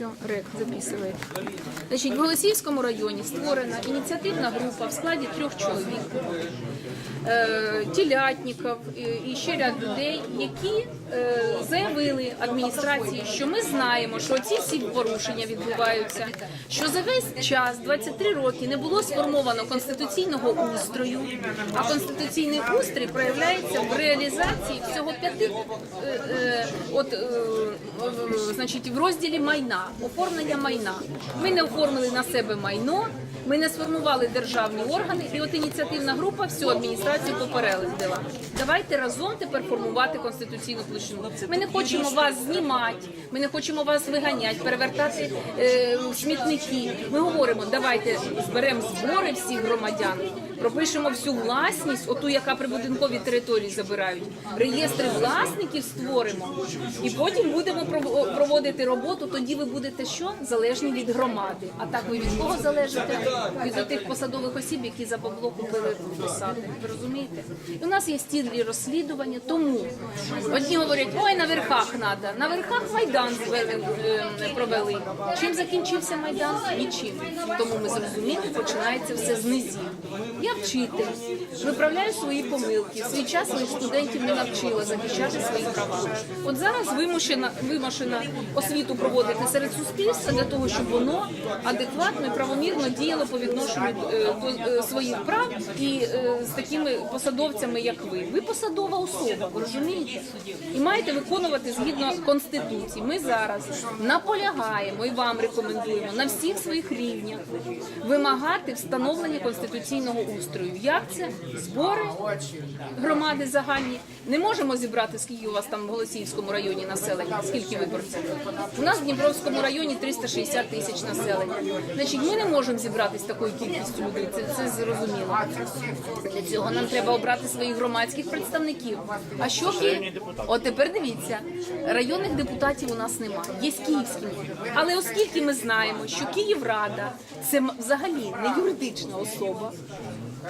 Все, рек записує. Значить, в Голосіївському районі створена ініціативна група в складі трьох чоловік, е, тілятників е, і ще ряд людей, які е, заявили адміністрації, що ми знаємо, що ці всі порушення відбуваються, що за весь час, 23 роки, не було сформовано конституційного устрою, а конституційний устрій проявляється в реалізації всього п'яти от, значить, в розділі майна, оформлення майна. Ми не оформили на себе майно, ми не сформували державні органи, і от ініціативна група всю адміністрацію попередила. Давайте разом тепер формувати конституційну площину. Ми не хочемо вас знімати, ми не хочемо вас виганяти, перевертати е, смітники. Ми говоримо, давайте зберемо збори всіх громадян. Пропишемо всю власність, оту, яка прибудинкові території забирають. Реєстри власників створимо, і потім будемо проводити роботу. Тоді ви будете що залежні від громади. А так ви від кого залежите? Від тих посадових осіб, які за бабло купили посади. Ви розумієте? І у нас є стілі розслідування. Тому одні говорять, ой, на верхах треба. На верхах майдан е, провели. Чим закінчився майдан? Нічим. Тому ми зрозуміли, починається все з низів. Я вчитель, виправляю свої помилки. В свій час своїх студентів не навчила захищати свої права. От зараз вимушена вимушена освіту проводити серед суспільства для того, щоб воно адекватно і правомірно діяло по відношенню е, до е, своїх прав і е, з такими посадовцями, як ви. Ви посадова особа, ви розумієте? І маєте виконувати згідно конституції. Ми зараз наполягаємо і вам рекомендуємо на всіх своїх рівнях вимагати встановлення конституційного устрою. Як це збори громади загальні? Не можемо зібрати скільки у вас там в Голосіївському районі населення, скільки виборців. У нас в Дніпровському районі 360 тисяч населення. Значить, ми не можемо зібратися такою кількістю людей. Це, це зрозуміло. Для цього нам треба обрати своїх громадських представників. А що Київ? От тепер дивіться, районних депутатів у нас немає. Є київські. Але оскільки ми знаємо, що Київрада це взагалі не юридична особа.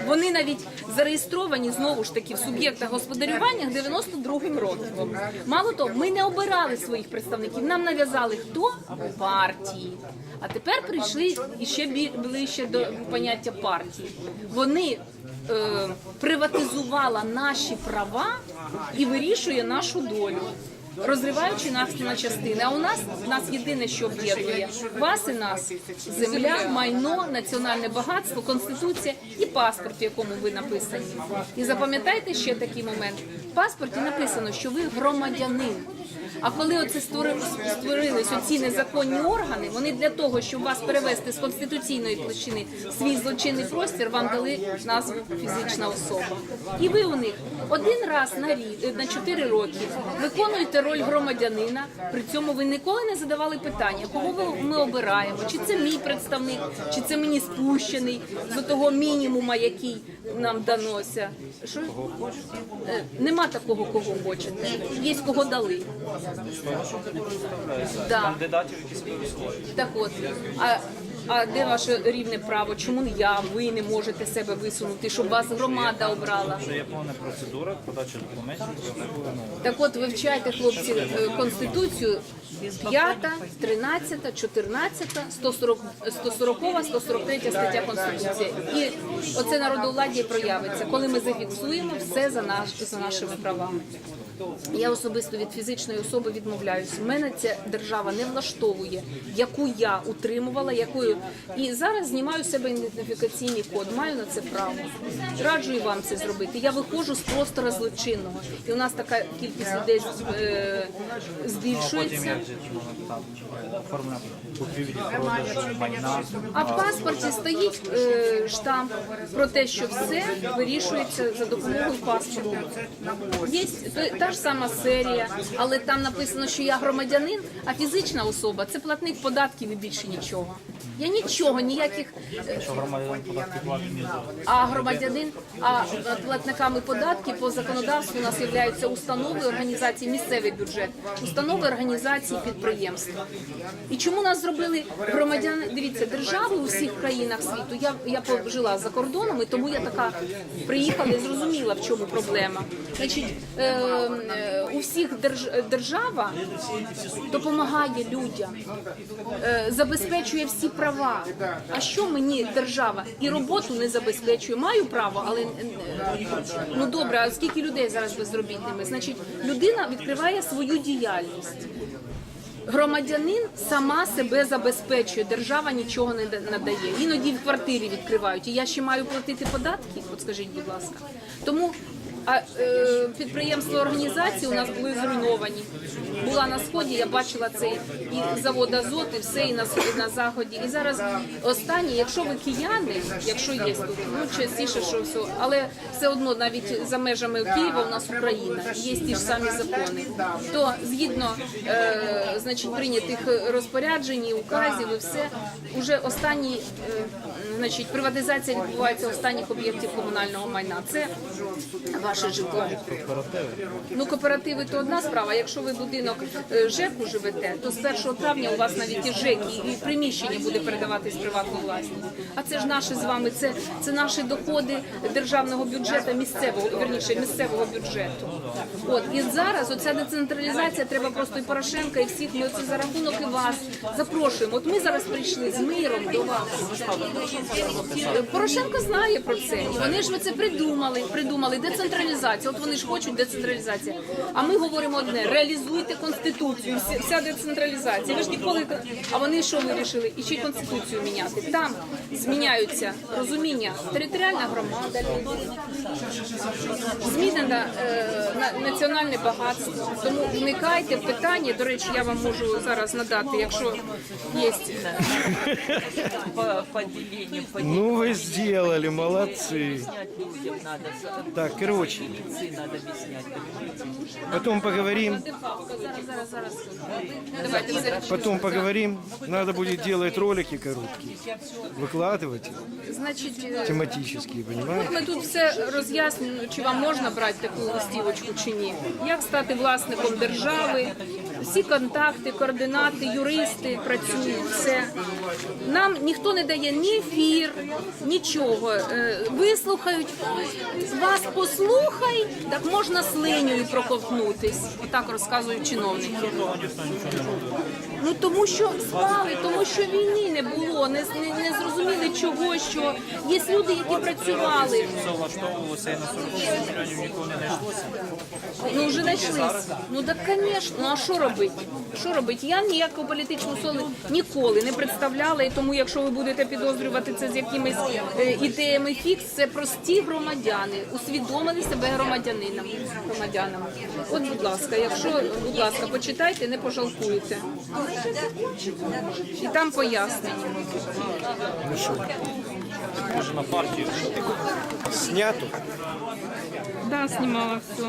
Вони навіть зареєстровані знову ж таки в суб'єктах господарювання 92-м роком. Мало того, ми не обирали своїх представників. Нам нав'язали хто партії. А тепер прийшли іще бі- ближче до поняття партії. Вони е, приватизувала наші права і вирішує нашу долю. Розриваючи нас на частини, а у нас нас єдине, що об'єднує вас і нас земля, майно, національне багатство, конституція і паспорт, в якому ви написані. І запам'ятайте ще такий момент: в паспорті написано, що ви громадянин. А коли оце створи- створились оці незаконні органи, вони для того, щоб вас перевести з конституційної площини в свій злочинний простір, вам дали назву фізична особа. І ви у них один раз на рік на 4 роки виконуєте роль громадянина. При цьому ви ніколи не задавали питання, кого ви- ми обираємо, чи це мій представник, чи це мені спущений з того мінімума, який нам данося. Що Е, нема такого, кого хочете. Є кого дали. Да. Кандидатів, які себе висувають. Так от, а, а де ваше рівне право? Чому я, ви не можете себе висунути, щоб вас громада обрала? Це є повна процедура подачі документів. ну, Так от вивчайте, хлопці, е, Конституцію 5, 13, 14, 140, 140, 143 стаття Конституції. І оце народовладдя і проявиться, коли ми зафіксуємо все за, наш, за нашими правами. Я особисто від фізичної особи відмовляюсь. Мене ця держава не влаштовує, яку я утримувала, якою і зараз знімаю себе ідентифікаційний код. Маю на це право. Раджу і вам це зробити. Я виходжу з простора злочинного, і у нас така кількість людей е, збільшується. А в паспорті стоїть е, штамп про те, що все вирішується за допомогою паспорту. Є то- ж сама серія, але там написано, що я громадянин, а фізична особа це платник податків і більше нічого. Я нічого, ніяких. Що громадян податки платить не за. А громадянин, а платниками податків по законодавству у нас являються установи організації, місцевий бюджет, установи організації підприємства. І чому нас зробили громадяни? Дивіться, держави у всіх країнах світу. Я я пожила за кордоном, і тому я така приїхала і зрозуміла, в чому проблема. Значить, е, е, у всіх держ- держава допомагає людям, е, забезпечує всі права. А що мені держава і роботу не забезпечує? Маю право, але е, ну добре, а скільки людей зараз безробітними? Значить, людина відкриває свою діяльність. Громадянин сама себе забезпечує, держава нічого не надає. Іноді в квартирі відкривають. І я ще маю платити податки. От скажіть, будь ласка. Тому а, е, підприємства організації у нас були зруйновані. Була на сході, я бачила цей і завод Азот, і все, і на сході, на заході. І зараз останнє, якщо ви кияни, якщо є тут, ну частіше, що все, але все одно навіть за межами Києва у нас Україна, є ті ж самі закони. То згідно е, значить прийнятих розпоряджень, указів і все, уже останні е, значить приватизація відбувається останніх об'єктів комунального майна. Це ваше житло. Ну, кооперативи то одна справа. Якщо ви будинок е, ЖЕКу живете, то з 1 травня у вас навіть і ЖЕК, і, приміщення буде передаватись приватну власність. А це ж наші з вами, це, це наші доходи державного бюджету, місцевого, верніше, місцевого бюджету. От і зараз оця децентралізація треба просто і Порошенка, і всіх. Ми оце за рахунок і вас запрошуємо. От ми зараз прийшли з миром до вас. Порошенко знає про це. Вони ж ви це придумали. Придумали децентралізацію. От вони ж хочуть децентралізацію. А ми говоримо одне: реалізуйте конституцію. Вся, децентралізація. Ви ж ніколи а вони що вирішили? І ще конституцію міняти. Там зміняються розуміння територіальна громада. Змінено е, на- національне багатство. Тому вникайте в питання. До речі, я вам можу зараз надати, якщо є. по по Ну, вы сделали, молодцы. объяснять людям надо. за- Так, короче, Медицины надо объяснять, понимаете? потом поговорим, Зараз, зараз, зараз. Давайте все. потом поговорим. Надо будет делать ролики короткие, выкладывать их, Значить, е, тематические, понимаете? ми тут все роз'яснюємо, чи вам можна брати таку листівочку чи ні. Як стати власником держави, всі контакти, координати, юристи працюють, все. Нам ніхто не дає ні ефір, нічого. Е, Вислухають, вас послухай, так можна слинею проковтнутись. Отак розказують чиновники. Ну тому що спали, тому що війни не було, не, не, не зрозуміли чого, що є люди, які працювали. Влаштовувалося і на 48 мільйонів нікого не знайшлося. Ну. Ну так, звісно, ну а що робити? Що робити? Я ніякого політичного солі ніколи не представляла, і тому, якщо ви будете підозрювати це з якимись е, ідеями фікс, це прості громадяни, усвідомили себе громадянинами. громадянами. От, будь ласка, якщо, будь ласка, почитайте, не пожалкуєте. І там пояснення. Може на партію. Снято. Да, знімала все.